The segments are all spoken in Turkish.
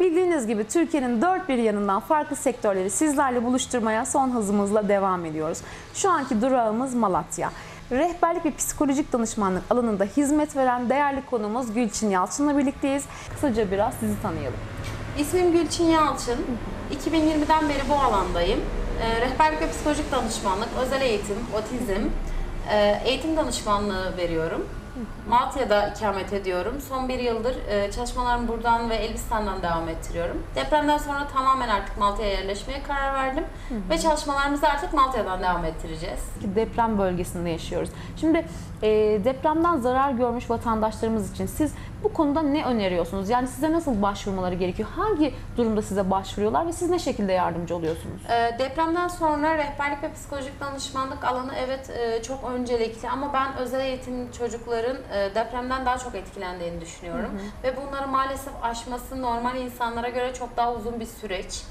Bildiğiniz gibi Türkiye'nin dört bir yanından farklı sektörleri sizlerle buluşturmaya son hızımızla devam ediyoruz. Şu anki durağımız Malatya. Rehberlik ve psikolojik danışmanlık alanında hizmet veren değerli konumuz Gülçin Yalçın'la birlikteyiz. Kısaca biraz sizi tanıyalım. İsmim Gülçin Yalçın. 2020'den beri bu alandayım. Ee, Rehberlik ve psikolojik danışmanlık, özel eğitim, otizm, e, eğitim danışmanlığı veriyorum. Malatya'da ikamet ediyorum. Son bir yıldır e, çalışmalarımı buradan ve Elbistan'dan devam ettiriyorum. Depremden sonra tamamen artık Malatya'ya yerleşmeye karar verdim. Ve çalışmalarımızı artık Malatya'dan devam ettireceğiz. Deprem bölgesinde yaşıyoruz. Şimdi e, depremden zarar görmüş vatandaşlarımız için siz bu konuda ne öneriyorsunuz? Yani size nasıl başvurmaları gerekiyor? Hangi durumda size başvuruyorlar ve siz ne şekilde yardımcı oluyorsunuz? Ee, Depremden sonra rehberlik ve psikolojik danışmanlık alanı evet e, çok öncelikli ama ben özel eğitim çocukların e, depremden daha çok etkilendiğini düşünüyorum. Ve bunları maalesef aşması normal insanlara göre çok daha uzun bir süreç.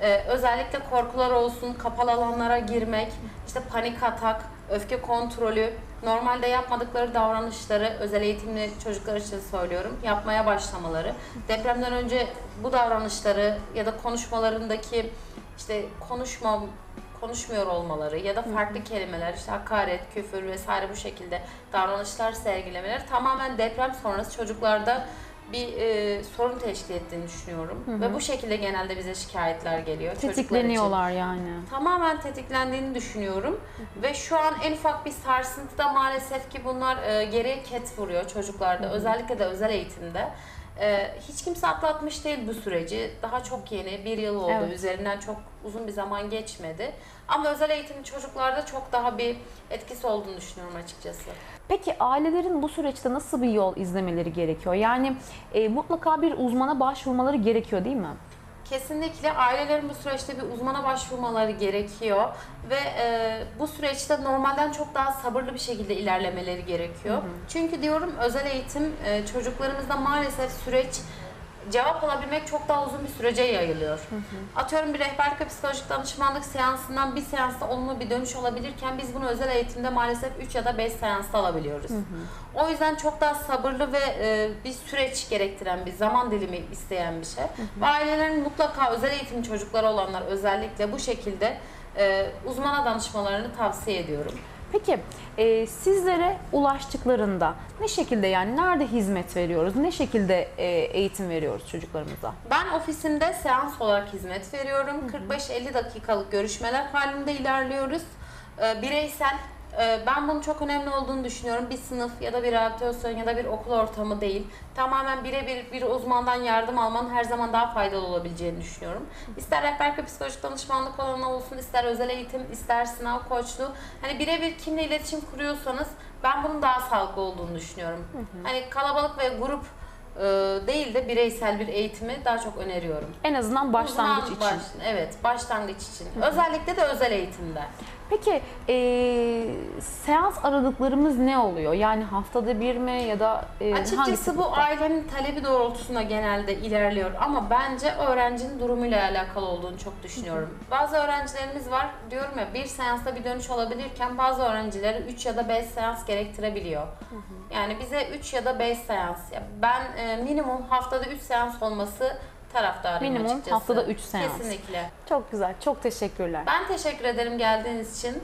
Ee, özellikle korkular olsun, kapalı alanlara girmek, işte panik atak, öfke kontrolü, normalde yapmadıkları davranışları özel eğitimli çocuklar için söylüyorum, yapmaya başlamaları. Depremden önce bu davranışları ya da konuşmalarındaki işte konuşma konuşmuyor olmaları ya da farklı kelimeler işte hakaret, küfür vesaire bu şekilde davranışlar sergilemeleri tamamen deprem sonrası çocuklarda bir e, sorun teşkil ettiğini düşünüyorum. Ve bu şekilde genelde bize şikayetler geliyor. Tetikleniyorlar yani. Tamamen tetiklendiğini düşünüyorum. Ve şu an en ufak bir sarsıntıda maalesef ki bunlar e, geriye ket vuruyor çocuklarda. Özellikle de özel eğitimde. E, hiç kimse atlatmış değil bu süreci. Daha çok yeni, bir yıl oldu. Evet. Üzerinden çok uzun bir zaman geçmedi. Ama özel eğitimli çocuklarda çok daha bir etkisi olduğunu düşünüyorum açıkçası. Peki ailelerin bu süreçte nasıl bir yol izlemeleri gerekiyor? Yani e, mutlaka bir uzmana başvurmaları gerekiyor değil mi? Kesinlikle ailelerin bu süreçte bir uzmana başvurmaları gerekiyor ve e, bu süreçte normalden çok daha sabırlı bir şekilde ilerlemeleri gerekiyor. Çünkü diyorum özel eğitim e, çocuklarımızda maalesef süreç cevap alabilmek çok daha uzun bir sürece yayılıyor. Atıyorum bir rehberlik ve psikolojik danışmanlık seansından bir seansta olumlu bir dönüş olabilirken biz bunu özel eğitimde maalesef 3 ya da 5 seansta alabiliyoruz. O yüzden çok daha sabırlı ve e, bir süreç gerektiren bir zaman dilimi isteyen bir şey. Ve ailelerin mutlaka özel eğitim çocukları olanlar özellikle bu şekilde e, uzmana danışmalarını tavsiye ediyorum. Peki e, sizlere ulaştıklarında ne şekilde yani nerede hizmet veriyoruz? Ne şekilde e, eğitim veriyoruz çocuklarımıza? Ben ofisimde seans olarak hizmet veriyorum. 45-50 dakikalık görüşmeler halinde ilerliyoruz. Ee, bireysel, e, ben bunun çok önemli olduğunu düşünüyorum. Bir sınıf ya da bir rehabilitasyon ya da bir okul ortamı değil. Tamamen birebir bir uzmandan yardım alman her zaman daha faydalı olabileceğini düşünüyorum. İster rehberlik ve psikolojik danışmanlık olanı olsun, ister özel eğitim, ister sınav koçluğu. Hani birebir kimle iletişim kuruyorsanız ben bunun daha sağlıklı olduğunu düşünüyorum. Hani kalabalık ve grup e, değil de bireysel bir eğitimi daha çok öneriyorum. En azından başlangıç Uzman için. baş- evet, başlangıç için. Özellikle de özel eğitimde. Peki e, seans aralıklarımız ne oluyor? Yani haftada bir mi ya da e, Açıkçası bu ailenin talebi doğrultusunda genelde ilerliyor ama bence öğrencinin durumuyla alakalı olduğunu çok düşünüyorum. Bazı öğrencilerimiz var diyorum ya bir seansta bir dönüş olabilirken bazı öğrencileri 3 ya da 5 seans gerektirebiliyor. Yani bize 3 ya da 5 seans. Ben e, minimum haftada 3 seans olması taraftarıyım Minimum açıkçası. haftada üç seans. Kesinlikle. Çok güzel, çok teşekkürler. Ben teşekkür ederim geldiğiniz için.